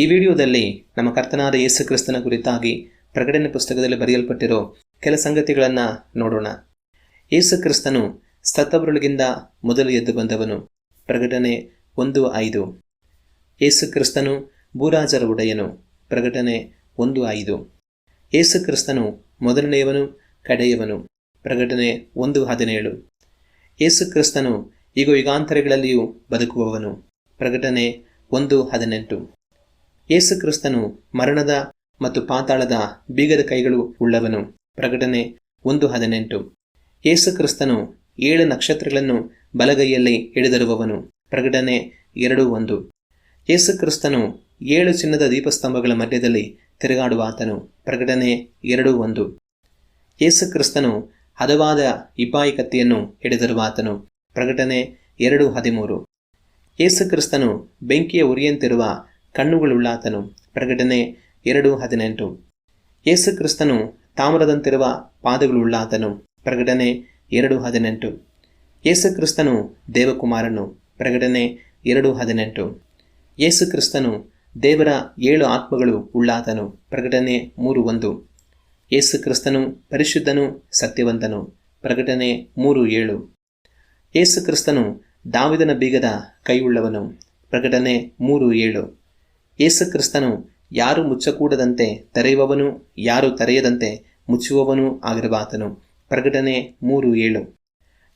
ಈ ವಿಡಿಯೋದಲ್ಲಿ ನಮ್ಮ ಕರ್ತನಾದ ಯೇಸು ಕ್ರಿಸ್ತನ ಕುರಿತಾಗಿ ಪ್ರಕಟಣೆ ಪುಸ್ತಕದಲ್ಲಿ ಬರೆಯಲ್ಪಟ್ಟಿರೋ ಕೆಲ ಸಂಗತಿಗಳನ್ನು ನೋಡೋಣ. ಯೇಸು ಕ್ರಿಸ್ತನು ಸತ್ತವರೊಳಗಿಂದ ಮೊದಲು ಎದ್ದು ಬಂದವನು. ಪ್ರಕಟಣೆ ಒಂದು ಐದು. ಯೇಸು ಕ್ರಿಸ್ತನು ಭೂರಾಜರ ಒಡೆಯನು. ಪ್ರಕಟಣೆ ಒಂದು ಐದು. ಯೇಸು ಕ್ರಿಸ್ತನು ಮೊದಲನೆಯವನು, ಕಡೆಯವನು. ಪ್ರಕಟಣೆ ಒಂದು ಹದಿನೇಳು. ಯೇಸು ಕ್ರಿಸ್ತನು ಈಗ ಯುಗಾಂತರಗಳಲ್ಲಿಯೂ ಬದುಕುವವನು. ಪ್ರಕಟಣೆ ಒಂದು ಹದಿನೆಂಟು. ಯೇಸು ಕ್ರಿಸ್ತನು ಮರಣದ ಮತ್ತು ಪಾತಾಳದ ಬೀಗದ ಕೈಗಳು ಉಳ್ಳವನು. ಪ್ರಕಟಣೆ ಒಂದು ಹದಿನೆಂಟು. ಯೇಸು ಕ್ರಿಸ್ತನು ಏಳು ನಕ್ಷತ್ರಗಳನ್ನು ಬಲಗೈಯಲ್ಲಿ ಹಿಡಿದಿರುವವನು. ಪ್ರಕಟಣೆ ಎರಡು ಒಂದು. ಯೇಸು ಕ್ರಿಸ್ತನು ಏಳು ಚಿನ್ನದ ದೀಪಸ್ತಂಭಗಳ ಮಧ್ಯದಲ್ಲಿ ತಿರುಗಾಡುವ ಆತನು ಪ್ರಕಟಣೆ ಎರಡು ಒಂದು. ಯೇಸು ಕ್ರಿಸ್ತನು ಹದವಾದ ಇಪಾಯಿ ಕತ್ತಿಯನ್ನು ಹಿಡಿದಿರುವ ಆತನು ಪ್ರಕಟಣೆ ಎರಡು ಹದಿಮೂರು. ಯೇಸು ಕ್ರಿಸ್ತನು ಬೆಂಕಿಯ ಉರಿಯಂತಿರುವ ಕಣ್ಣುಗಳುಳ್ಳಾತನು. ಪ್ರಕಟಣೆ ಎರಡು ಹದಿನೆಂಟು. ಯೇಸು ಕ್ರಿಸ್ತನು ತಾಮ್ರದಂತಿರುವ ಪಾದಗಳುಳ್ಳಾತನು. ಪ್ರಕಟಣೆ ಎರಡು ಹದಿನೆಂಟು. ಯೇಸು ಕ್ರಿಸ್ತನು ದೇವಕುಮಾರನು. ಪ್ರಕಟಣೆ ಎರಡು ಹದಿನೆಂಟು. ಯೇಸು ಕ್ರಿಸ್ತನು ದೇವರ ಏಳು ಆತ್ಮಗಳು ಉಳ್ಳಾತನು. ಪ್ರಕಟಣೆ ಮೂರು ಒಂದು. ಯೇಸು ಕ್ರಿಸ್ತನು ಪರಿಶುದ್ಧನು, ಸತ್ಯವಂತನು. ಪ್ರಕಟಣೆ ಮೂರು ಏಳು. ಯೇಸು ಕ್ರಿಸ್ತನು ದಾವಿದನ ಬೀಗದ ಕೈಯುಳ್ಳವನು. ಪ್ರಕಟಣೆ ಮೂರು ಏಳು. ಯೇಸು ಕ್ರಿಸ್ತನು ಯಾರು ಮುಚ್ಚಕೂಡದಂತೆ ತೆರೆಯುವವನು, ಯಾರು ತೆರೆಯದಂತೆ ಮುಚ್ಚುವವನು ಆಗಿರುವಾತನು ಪ್ರಕಟಣೆ ಮೂರು ಏಳು.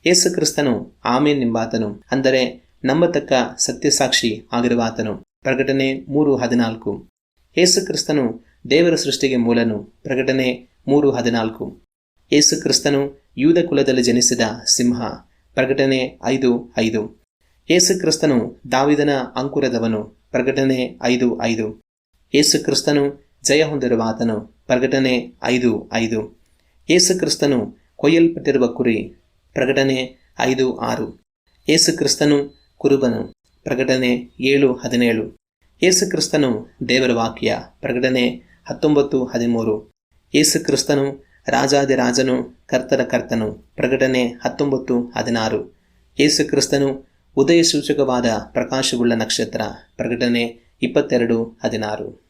ಯೇಸು ಕ್ರಿಸ್ತನು ಆಮೇನ್ ಎಂಬಾತನು, ಅಂದರೆ ನಂಬತಕ್ಕ ಸತ್ಯಸಾಕ್ಷಿ ಆಗಿರುವಾತನು ಪ್ರಕಟಣೆ ಮೂರು ಹದಿನಾಲ್ಕು. ಯೇಸು ಕ್ರಿಸ್ತನು ದೇವರ ಸೃಷ್ಟಿಗೆ ಮೂಲನು, ಪ್ರಕಟಣೆ ಮೂರು ಹದಿನಾಲ್ಕು. ಯೇಸು ಕ್ರಿಸ್ತನು ಯೂದ ಕುಲದಲ್ಲಿ ಜನಿಸಿದ ಸಿಂಹ, ಪ್ರಕಟಣೆ ಐದು ಐದು. ಯೇಸು ಕ್ರಿಸ್ತನು ದಾವಿದನ ಅಂಕುರದವನು ಪ್ರಕಟಣೆ ಐದು ಐದು. ಯೇಸು ಕ್ರಿಸ್ತನು ಜಯ ಹೊಂದಿರುವ ಆತನು ಪ್ರಕಟಣೆ ಐದು ಐದು. ಯೇಸು ಕ್ರಿಸ್ತನು ಕೊಯ್ಯಲ್ಪಟ್ಟಿರುವ ಕುರಿ ಪ್ರಕಟಣೆ ಐದು ಆರು. ಯೇಸು ಕ್ರಿಸ್ತನು ಕುರುಬನು ಪ್ರಕಟಣೆ ಏಳು ಹದಿನೇಳು. ಯೇಸು ಕ್ರಿಸ್ತನು ದೇವರ ವಾಕ್ಯ ಪ್ರಕಟಣೆ ಹತ್ತೊಂಬತ್ತು ಹದಿಮೂರು. ಯೇಸು ಕ್ರಿಸ್ತನು ರಾಜಾದಿರಾಜನು ಕರ್ತರ ಕರ್ತನು ಪ್ರಕಟಣೆ ಹತ್ತೊಂಬತ್ತು ಹದಿನಾರು. ಯೇಸು ಕ್ರಿಸ್ತನು ಉದಯ ಸೂಚಕವಾದ ಪ್ರಕಾಶವುಳ್ಳ ನಕ್ಷತ್ರ ಪ್ರಕಟಣೆ ಇಪ್ಪತ್ತೆರಡು ಹದಿನಾರು.